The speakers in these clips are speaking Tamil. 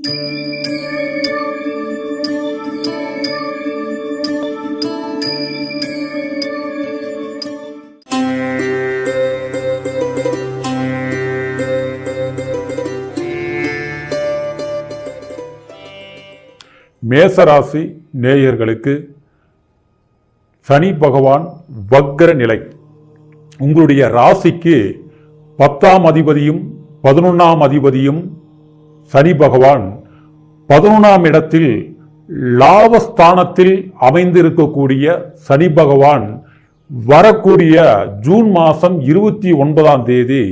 மேசராசி நேயர்களுக்கு சனி பகவான் வக்ர நிலை. உங்களுடைய ராசிக்கு பத்தாம் அதிபதியும் பதினொன்றாம் அதிபதியும் சனி பகவான் பதினொன்றாம் இடத்தில் லாபஸ்தானத்தில் அமைந்திருக்கக்கூடிய சனி பகவான் வரக்கூடிய ஜூன் மாதம் இருபத்தி ஒன்பதாம் தேதி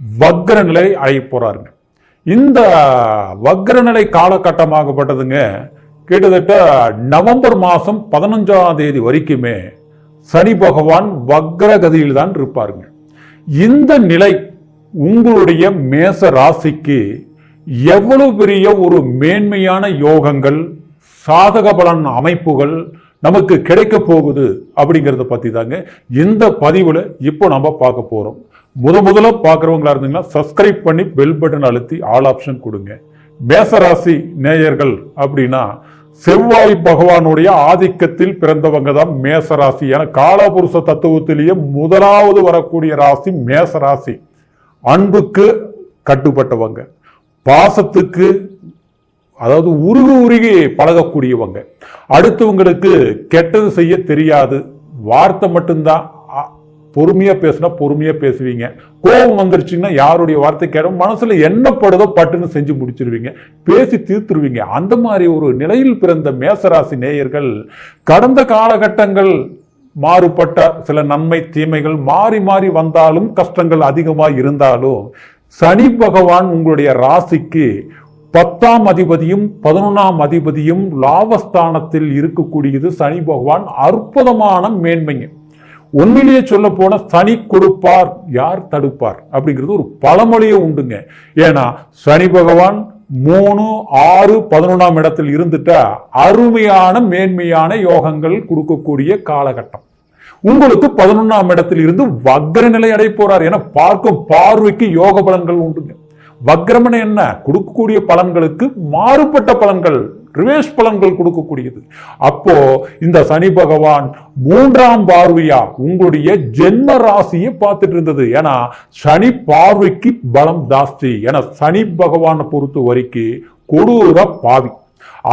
வக்ர நிலை அடைய போகிறாருங்க இந்த வக்ரநிலை காலகட்டமாகப்பட்டதுங்க கிட்டத்தட்ட நவம்பர் மாதம் பதினஞ்சாம் தேதி வரைக்குமே சனி பகவான் வக்ரகதியில் தான் இருப்பாருங்க. இந்த நிலை உங்களுடைய மேச ராசிக்கு எவ்வளவு பெரிய ஒரு மேன்மையான யோகங்கள் சாதக பலன் அமைப்புகள் நமக்கு கிடைக்க போகுது அப்படிங்கிறத பற்றி தாங்க இந்த பதிவில் இப்போ நம்ம பார்க்க போகிறோம் முத முதல்ல பார்க்குறவங்களா இருந்தீங்கன்னா சப்ஸ்கிரைப் பண்ணி பெல் பட்டன் அழுத்தி ஆல் ஆப்ஷன் கொடுங்க. மேசராசி நேயர்கள் அப்படின்னா செவ்வாய் பகவானுடைய ஆதிக்கத்தில் பிறந்தவங்க தான் மேசராசி. என காலபுருஷ தத்துவத்திலேயே முதலாவது வரக்கூடிய ராசி மேசராசி. அன்புக்கு கட்டுப்பட்டவங்க. பாசத்துக்கு அதாவது உருகு உருகி பழகக்கூடியவங்க. அடுத்தவங்களுக்கு கெட்டது செய்ய தெரியாது. வார்த்தை மட்டும்தான் பொறுமையாக பொறுமையா பேசினா பொறுமையா பேசுவீங்க. கோபம் வந்துருச்சுன்னா யாருடைய வார்த்தை கேடும் மனசுல என்னப்படுதோ பட்டுன்னு செஞ்சு முடிச்சிருவீங்க. பேசி தீர்த்துருவீங்க. அந்த மாதிரி ஒரு நிலையில் பிறந்த மேசராசி நேயர்கள் கடந்த காலகட்டங்கள் மாறுபட்ட சில நன்மை தீமைகள் மாறி மாறி வந்தாலும் கஷ்டங்கள் அதிகமாக இருந்தாலும் சனி பகவான் உங்களுடைய ராசிக்கு பத்தாம் அதிபதியும் பதினொன்றாம் அதிபதியும் லாபஸ்தானத்தில் இருக்கக்கூடியது சனி பகவான். அற்புதமான மேன்மைங்க. உண்மையிலேயே சொல்ல போன சனி கொடுப்பார் யார் தடுப்பார் அப்படிங்கிறது ஒரு பழமொழியே உண்டுங்க. ஏன்னா சனி பகவான் மூணு ஆறு பதினொன்றாம் இடத்தில் இருந்துட்டா அருமையான மேன்மையான யோகங்கள் கொடுக்கக்கூடிய காலகட்டம். உங்களுக்கு பதினொன்றாம் இடத்தில் இருந்து வக்ர நிலை அடைய போறார் என பார்க்கும் பார்வைக்கு யோக பலன்கள் உண்டுங்க வக்ரமன என்ன? கொடுக்கக்கூடிய பலன்களுக்கு மாறுபட்ட பலன்கள் ரிவேஷ் பலன்கள் கொடுக்கக்கூடியது. அப்போ இந்த சனி பகவான் மூன்றாம் பார்வையா உங்களுடைய ஜென்ம ராசியை பார்த்துட்டு இருந்தது. ஏன்னா சனி பார்வைக்கு பலம் ஜாஸ்தி. ஏன்னா சனி பகவானை பொறுத்த வரைக்கும் கொடூர பாவி.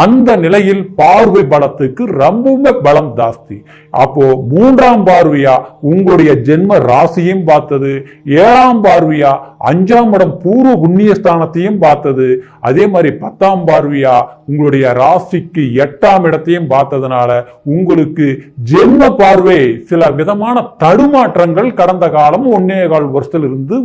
அந்த நிலையில் பார்வை பலத்துக்கு ரொம்பவுமே பலம் ஜாஸ்தி. அப்போ மூன்றாம் பார்வையா உங்களுடைய ஜென்ம ராசியும் பார்த்தது. ஏழாம் பார்வையா அஞ்சாம் இடம் பூர்வ புண்ணிய ஸ்தானத்தையும் பார்த்தது. அதே மாதிரி பத்தாம் பார்வையா உங்களுடைய ராசிக்கு எட்டாம் இடத்தையும் பார்த்ததுனால உங்களுக்கு ஜென்ம பார்வை சில விதமான தடுமாற்றங்கள் கடந்த காலம் ஒன்னே கால் வருஷத்துல இருந்து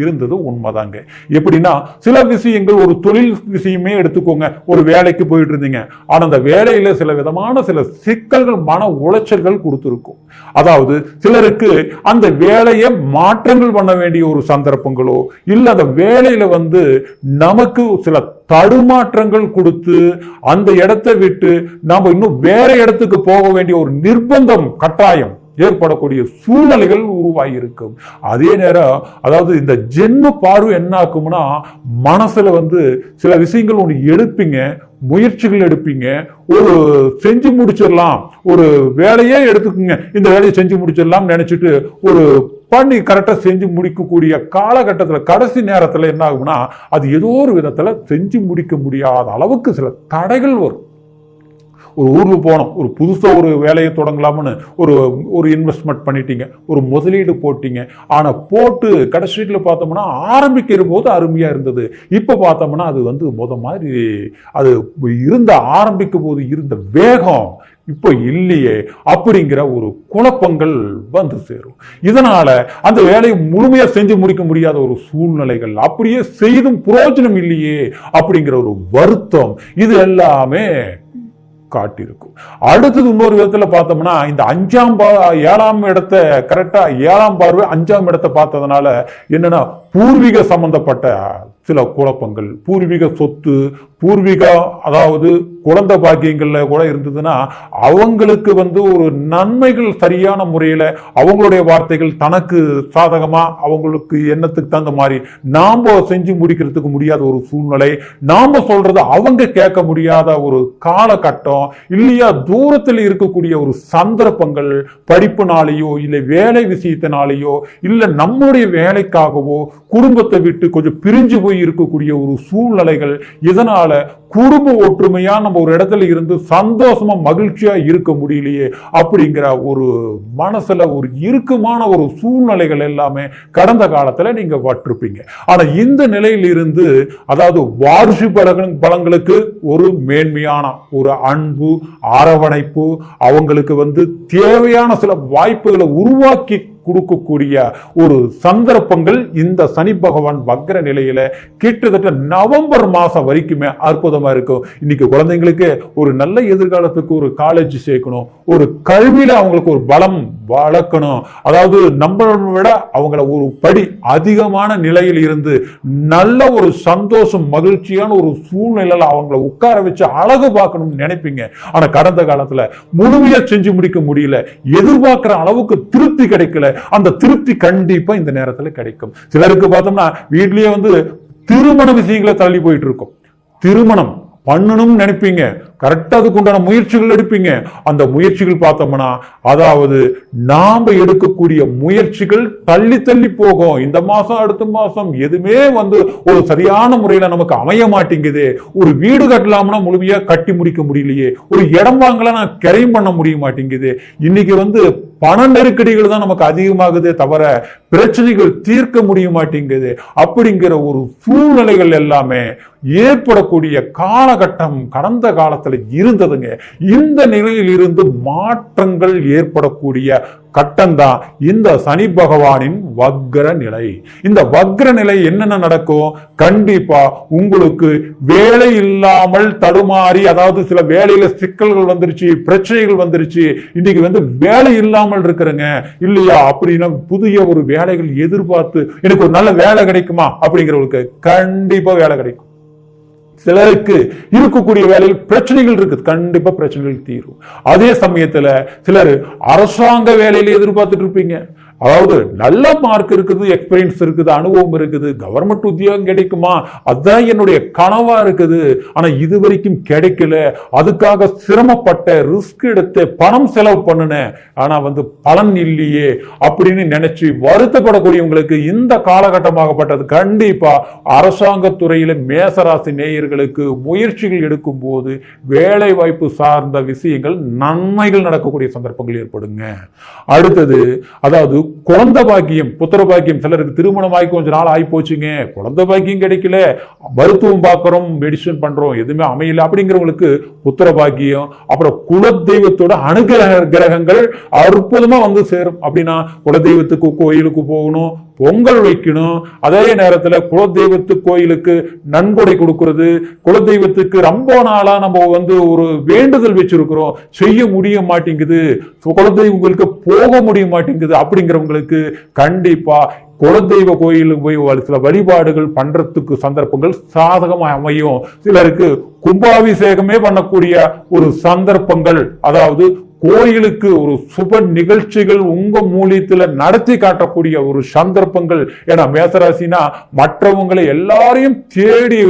இருந்தது உண்மைதாங்க. எப்படின்னா சில விஷயங்கள் ஒரு தொழில் விஷயமே எடுத்துக்கோங்க. ஒரு வேலைக்கு போயிட்டு இருந்தீங்க ஆனால் அந்த வேலையில சில விதமான சில சிக்கல்கள் மன உளைச்சல்கள் கொடுத்துருக்கும். அதாவது சிலருக்கு அந்த வேலையை மாற்றங்கள் பண்ண வேண்டிய ஒரு சந்தர்ப்பங்களோ இல்ல அந்த வேலையில வந்து நமக்கு சில தடுமாற்றங்கள் கொடுத்து அந்த இடத்தை விட்டு நாம இன்னும் வேற இடத்துக்கு போக வேண்டிய ஒரு நிர்பந்தம் கட்டாயம். ஏற்படக்கூடிய சூழ்நிலைகள் உருவாகி இருக்கும் அதே நேரம் அதாவது இந்த ஜென்ம பார்வை என்ன ஆக்கும்னா மனசுல வந்து சில விஷயங்கள் ஒன்று எடுப்பீங்க முயற்சிகள் எடுப்பீங்க. ஒரு செஞ்சு முடிச்சிடலாம். ஒரு வேலையே எடுத்துக்குங்க. இந்த வேலையை செஞ்சு முடிச்சிடலாம் நினைச்சிட்டு ஒரு பண்ணி கரெக்டாக செஞ்சு முடிக்கக்கூடிய காலகட்டத்தில் கடைசி நேரத்தில் என்ன ஆகும்னா அது ஏதோ ஒரு விதத்தில் செஞ்சு முடிக்க முடியாத அளவுக்கு சில தடைகள் வரும். ஒரு ஊருக்கு போனோம். ஒரு புதுசாக ஒரு வேலையை தொடங்கலாம்னு ஒரு ஒரு இன்வெஸ்ட்மெண்ட் பண்ணிட்டீங்க. ஒரு முதலீடு போட்டீங்க. ஆனால் போட்டு கடைசியில் பார்த்தோம்னா ஆரம்பிக்கிற போது அருமையாக இருந்தது. இப்போ பார்த்தோம்னா அது வந்து முத மாதிரி அது இருந்த ஆரம்பிக்கும் போது இருந்த வேகம் இப்போ இல்லையே அப்படிங்கிற ஒரு குழப்பங்கள் வந்து சேரும். இதனால அந்த வேலையை முழுமையாக செஞ்சு முடிக்க முடியாத ஒரு சூழ்நிலைகள் அப்படியே செய்தும் பிரயோஜனம் இல்லையே அப்படிங்கிற ஒரு வருத்தம். இது எல்லாமே காட்டியிருக்கும். அடுத்தது இன்னொரு விதத்துல பார்த்தோம்னா இந்த அஞ்சாம் பா ஏழாம் இடத்தை கரெக்டா ஏழாம் பார்வை அஞ்சாம் இடத்தை பார்த்ததுனால என்னன்னா பூர்வீக சம்பந்தப்பட்ட சில குழப்பங்கள் பூர்வீக சொத்து பூர்வீகம் அதாவது குழந்தை பாக்கியங்களில் கூட இருந்ததுன்னா அவங்களுக்கு வந்து ஒரு நன்மைகள் சரியான முறையில் அவங்களுடைய வார்த்தைகள் தனக்கு சாதகமாக அவங்களுக்கு எண்ணத்துக்கு தகுந்த மாதிரி நாம் செஞ்சு முடிக்கிறதுக்கு முடியாத ஒரு சூழ்நிலை நாம் சொல்கிறத அவங்க கேட்க முடியாத ஒரு காலகட்டம் இல்லையா தூரத்தில் இருக்கக்கூடிய ஒரு சந்தர்ப்பங்கள் படிப்புனாலேயோ இல்லை வேலை விஷயத்தினாலேயோ இல்லை நம்முடைய வேலைக்காகவோ குடும்பத்தை விட்டு கொஞ்சம் பிரிஞ்சு போய் இருக்கக்கூடிய ஒரு சூழ்நிலைகள் இதனால் குடும்ப ஒற்றுமையா நம்ம ஒரு இடத்துல இருந்து சந்தோஷமா மகிழ்ச்சியா இருக்க முடியலையே அப்படிங்கிற ஒரு மனசுல ஒரு இறுக்கமான ஒரு சூழ்நிலைகள் எல்லாமே கடந்த காலத்துல நீங்க வற்றுப்பீங்க ஆனா இந்த நிலையில் இருந்து அதாவது வாரிசு பலன் பலங்களுக்கு ஒரு மேன்மையான ஒரு அன்பு அரவணைப்பு அவங்களுக்கு வந்து தேவையான சில வாய்ப்புகளை உருவாக்கி கொடுக்கக்கூடிய ஒரு சந்தர்ப்பங்கள் இந்த சனி பகவான் வக்ர நிலையில கிட்டத்தட்ட நவம்பர் மாசம் வரைக்குமே அற்புதமா இருக்கும். இன்னைக்கு குழந்தைங்களுக்கு ஒரு நல்ல எதிர்காலத்துக்கு ஒரு காலேஜ் சேர்க்கணும். ஒரு கல்வியில அவங்களுக்கு ஒரு பலம் வளர்க்கணும். அதாவது நம்மளை விட அவங்கள ஒரு படி அதிகமான நிலையில் இருந்து நல்ல ஒரு சந்தோஷம் மகிழ்ச்சியான ஒரு சூழ்நிலையில அவங்கள உட்கார வச்சு அழகு பார்க்கணும்னு நினைப்பீங்க. ஆனா கடந்த காலத்துல முழுமையா செஞ்சு முடிக்க முடியல. எதிர்பார்க்கிற அளவுக்கு திருப்தி கிடைக்கல. அந்த திருப்தி கண்டிப்பா இந்த நேரத்துல கிடைக்கும். சிலருக்கு பார்த்தோம்னா வீட்லயே வந்து திருமண விஷயங்களை தள்ளி போயிட்டு இருக்கும். திருமணம் பண்ணணும்னு நினைப்பீங்க. கரெக்டாக அதுக்குண்டான முயற்சிகள் எடுப்பீங்க. அந்த முயற்சிகள் பார்த்தோம்னா அதாவது நாம எடுக்கக்கூடிய முயற்சிகள் தள்ளி தள்ளி போகும். இந்த மாசம் அடுத்த மாசம் எதுவுமே வந்து ஒரு சரியான முறையில நமக்கு அமைய மாட்டேங்குது. ஒரு வீடு கட்டலாம்னா முழுமையா கட்டி முடிக்க முடியலையே. ஒரு இடம் வாங்கலாம் நான் கிரைம் பண்ண முடிய மாட்டேங்குது. இன்னைக்கு வந்து பண நெருக்கடிகள் தான் நமக்கு அதிகமாகுதே தவிர பிரச்சனைகள் தீர்க்க முடிய மாட்டேங்குது. அப்படிங்கிற ஒரு சூழ்நிலைகள் எல்லாமே ஏற்படக்கூடிய காலகட்டம் கடந்த காலத்தில் இருந்ததுங்க. இந்த நிலையில் இருந்து மாற்றங்கள் ஏற்படக்கூடிய கட்டம்தான் இந்த சனி பகவானின் வக்ர நிலை. இந்த வக்ர நிலை என்னென்ன நடக்கும்? கண்டிப்பா உங்களுக்கு வேலை இல்லாமல் தடுமாறி அதாவது சில வேலையில சிக்கல்கள் வந்துருச்சு பிரச்சனைகள் வந்துருச்சு இன்னைக்கு வந்து வேலை இல்லாமல் இருக்கிறங்க. இல்லையா? அப்படின்னா புதிய ஒரு வேலைகள் எதிர்பார்த்து எனக்கு ஒரு நல்ல வேலை கிடைக்குமா? அப்படிங்கிறவங்களுக்கு கண்டிப்பா வேலை கிடைக்கும். சிலருக்கு இருக்கக்கூடிய வேலையில் பிரச்சனைகள் இருக்குது கண்டிப்பா பிரச்சனைகள் தீரும். அதே சமயத்துல சிலர் அரசாங்க வேலையில எதிர்பார்த்துட்டு இருப்பீங்க. அதாவது நல்ல மார்க் இருக்குது எக்ஸ்பீரியன்ஸ் இருக்குது அனுபவம் இருக்குது கவர்மெண்ட் உத்தியோகம் கிடைக்குமா? அதுதான் என்னுடைய கனவா இருக்குது. ஆனா இது வரைக்கும் கிடைக்கல. அதுக்காக சிரமப்பட்ட ரிஸ்க் எடுத்து பணம் செலவு பண்ணினேன். ஆனா வந்து பலன் இல்லையே அப்படின்னு நினைச்சு வருத்தப்படக்கூடியவங்களுக்கு இந்த காலகட்டமாகப்பட்டது கண்டிப்பா அரசாங்க துறையில மேசராசி நேயர்களுக்கு முயற்சிகள் எடுக்கும் போது வேலை வாய்ப்பு சார்ந்த விஷயங்கள் நன்மைகள் நடக்கக்கூடிய சந்தர்ப்பங்கள் ஏற்படுங்க. அடுத்தது அதாவது குழந்தை பாக்கியம் புத்திர பாக்கியம். சிலருக்கு திருமணமாகி கொஞ்ச நாள் ஆகி போச்சுங்க. குழந்தை பாக்கியம் கிடைக்கல. மருத்துவம் பார்க்குறோம் மெடிசன் பண்றோம் எதுவுமே அமையல அப்படிங்கிறவங்களுக்கு புத்திர பாக்கியம் அப்புறம் குலதெய்வத்தோட அனுகிரக கிரகங்கள் அற்புதமா வந்து சேரும். அப்படின்னா குலதெய்வத்துக்கு கோயிலுக்கு போகணும் பொங்கல் வைக்கணும். அதே நேரத்துல குலதெய்வத்து கோயிலுக்கு நன்கொடை கொடுக்கறது. குலதெய்வத்துக்கு ரொம்ப நாளா நம்ம வந்து ஒரு வேண்டுதல் வச்சிருக்கிறோம். செய்ய முடிய மாட்டேங்குது. குலதெய்வங்களுக்கு போக முடிய மாட்டேங்குது அப்படிங்கிறவங்களுக்கு கண்டிப்பா குலதெய்வ கோயிலுக்கு போய் சில வழிபாடுகள் பண்றதுக்கு சந்தர்ப்பங்கள் சாதகமா அமையும். சிலருக்கு கும்பாபிஷேகமே பண்ணக்கூடிய ஒரு சந்தர்ப்பங்கள். அதாவது கோயிலுக்கு ஒரு சுப நிகழ்ச்சிகள் உங்க மூலியத்துல நடத்தி காட்டக்கூடிய ஒரு சந்தர்ப்பங்கள். ஏன்னா மேசராசினா மற்றவங்களை எல்லாரையும் தேடி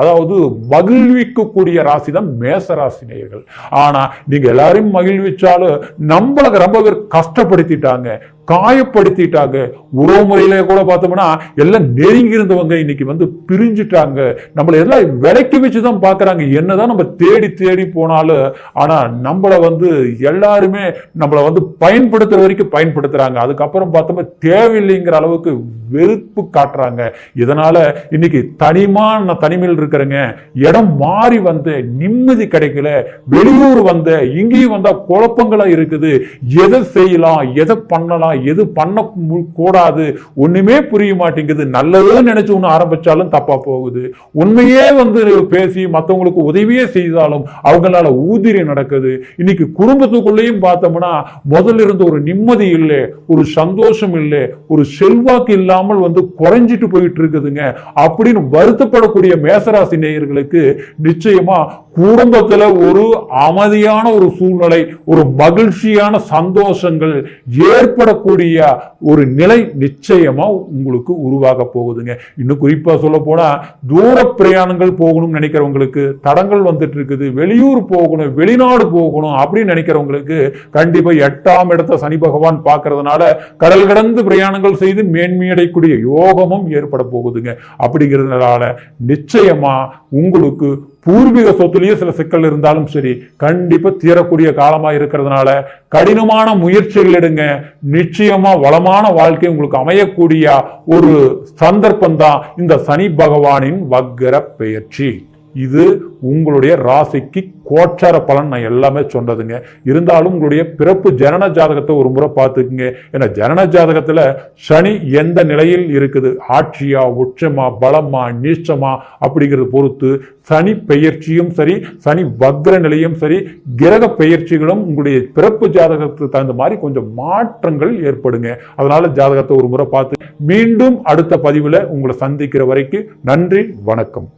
அதாவது மகிழ்விக்கக்கூடிய ராசி தான் மேசராசினியர்கள் ஆனா நீங்க எல்லாரையும் மகிழ்விச்சாலும் நம்மள ரொம்ப பேர் கஷ்டப்படுத்திட்டாங்க. காயப்படுத்திட்டாங்க. உறவு முறையில கூட பார்த்தோம்னா எல்லாம் நெருங்கி இருந்தவங்க இன்னைக்கு வந்து பிரிஞ்சுட்டாங்க. நம்மளை எல்லாம் விலைக்கு வச்சுதான் பாக்குறாங்க என்னதான் நம்ம தேடி தேடி போனாலும் ஆனா நம்மள வந்து எல்லாருமே நம்மளை வந்து பயன்படுத்துற வரைக்கும் பயன்படுத்துறாங்க. அதுக்கப்புறம் பார்த்தோம்னா தேவையில்லைங்கிற அளவுக்கு வெறுப்பு காட்டுறாங்க. இதனால இன்னைக்கு தனிமா நான் தனிமையில் இருக்கிறேங்க. இடம் மாறி வந்த நிம்மதி கிடைக்கல. வெளியூர் வந்த இங்கேயும் வந்தா குழப்பங்களா இருக்குது. எதை செய்யலாம் எதை பண்ணலாம் எது பண்ண கூடாது ஒண்ணுமே புரிய மாட்டேங்குது. நல்லதுன்னு நினைச்சு ஒண்ணு ஆரம்பிச்சாலும் தப்பா போகுது. உண்மையே வந்து பேசி மத்தவங்களுக்கு உதவியே செய்தாலும் அவங்களால ஊதிரி நடக்குது. இன்னைக்கு குடும்பத்துக்குள்ளேயும் பார்த்தோம்னா முதல்ல இருந்த ஒரு நிம்மதி இல்லை ஒரு சந்தோஷம் இல்லை ஒரு செல்வாக்கு இல்லாமல் வந்து குறைஞ்சிட்டு போயிட்டு இருக்குதுங்க. அப்படின்னு வருத்தப்படக்கூடிய மேசராசி நேயர்களுக்கு நிச்சயமா குடும்பத்துல ஒரு அமைதியான ஒரு சூழ்நிலை ஒரு மகிழ்ச்சியான சந்தோஷங்கள் ஏற்பட ஏற்படக்கூடிய ஒரு நிலை நிச்சயமா உங்களுக்கு உருவாக போகுதுங்க. இன்னும் குறிப்பா சொல்ல போனா தூர பிரயாணங்கள் போகணும்னு நினைக்கிறவங்களுக்கு தடங்கள் வந்துட்டு இருக்குது வெளியூர் போகணும் வெளிநாடு போகணும் அப்படின்னு நினைக்கிறவங்களுக்கு கண்டிப்பா எட்டாம் இடத்த சனி பகவான் பார்க்கறதுனால கடல் கடந்து பிரயாணங்கள் செய்து மேன்மையடையக்கூடிய யோகமும் ஏற்பட போகுதுங்க. அப்படிங்கிறதுனால நிச்சயமா உங்களுக்கு பூர்வீக சொத்துலயே சில சிக்கல் இருந்தாலும் சரி கண்டிப்பா தீரக்கூடிய காலமா இருக்கிறதுனால கடினமான முயற்சிகள் எடுங்க. நிச்சயமா வளமான வாழ்க்கை உங்களுக்கு அமையக்கூடிய ஒரு சந்தர்ப்பம் தான் இந்த சனி பகவானின் வக்கர பெயர்ச்சி. இது உங்களுடைய ராசிக்கு கோச்சார பலன் நான் எல்லாமே சொன்னதுங்க. இருந்தாலும் உங்களுடைய பிறப்பு ஜனன ஜாதகத்தை ஒரு முறை பார்த்துக்குங்க. ஏன்னா ஜனன ஜாதகத்தில் சனி எந்த நிலையில் இருக்குது? ஆட்சியா உச்சமா பலமா நீச்சமா அப்படிங்கிறத பொறுத்து சனி பெயர்ச்சியும் சரி சனி வக்ர நிலையும் சரி கிரக பெயர்ச்சிகளும் உங்களுடைய பிறப்பு ஜாதகத்துக்கு தகுந்த மாதிரி கொஞ்சம் மாற்றங்கள் ஏற்படுங்க. அதனால ஜாதகத்தை ஒரு முறை பார்த்து மீண்டும் அடுத்த பதிவில் உங்களை சந்திக்கிற வரைக்கும் நன்றி வணக்கம்.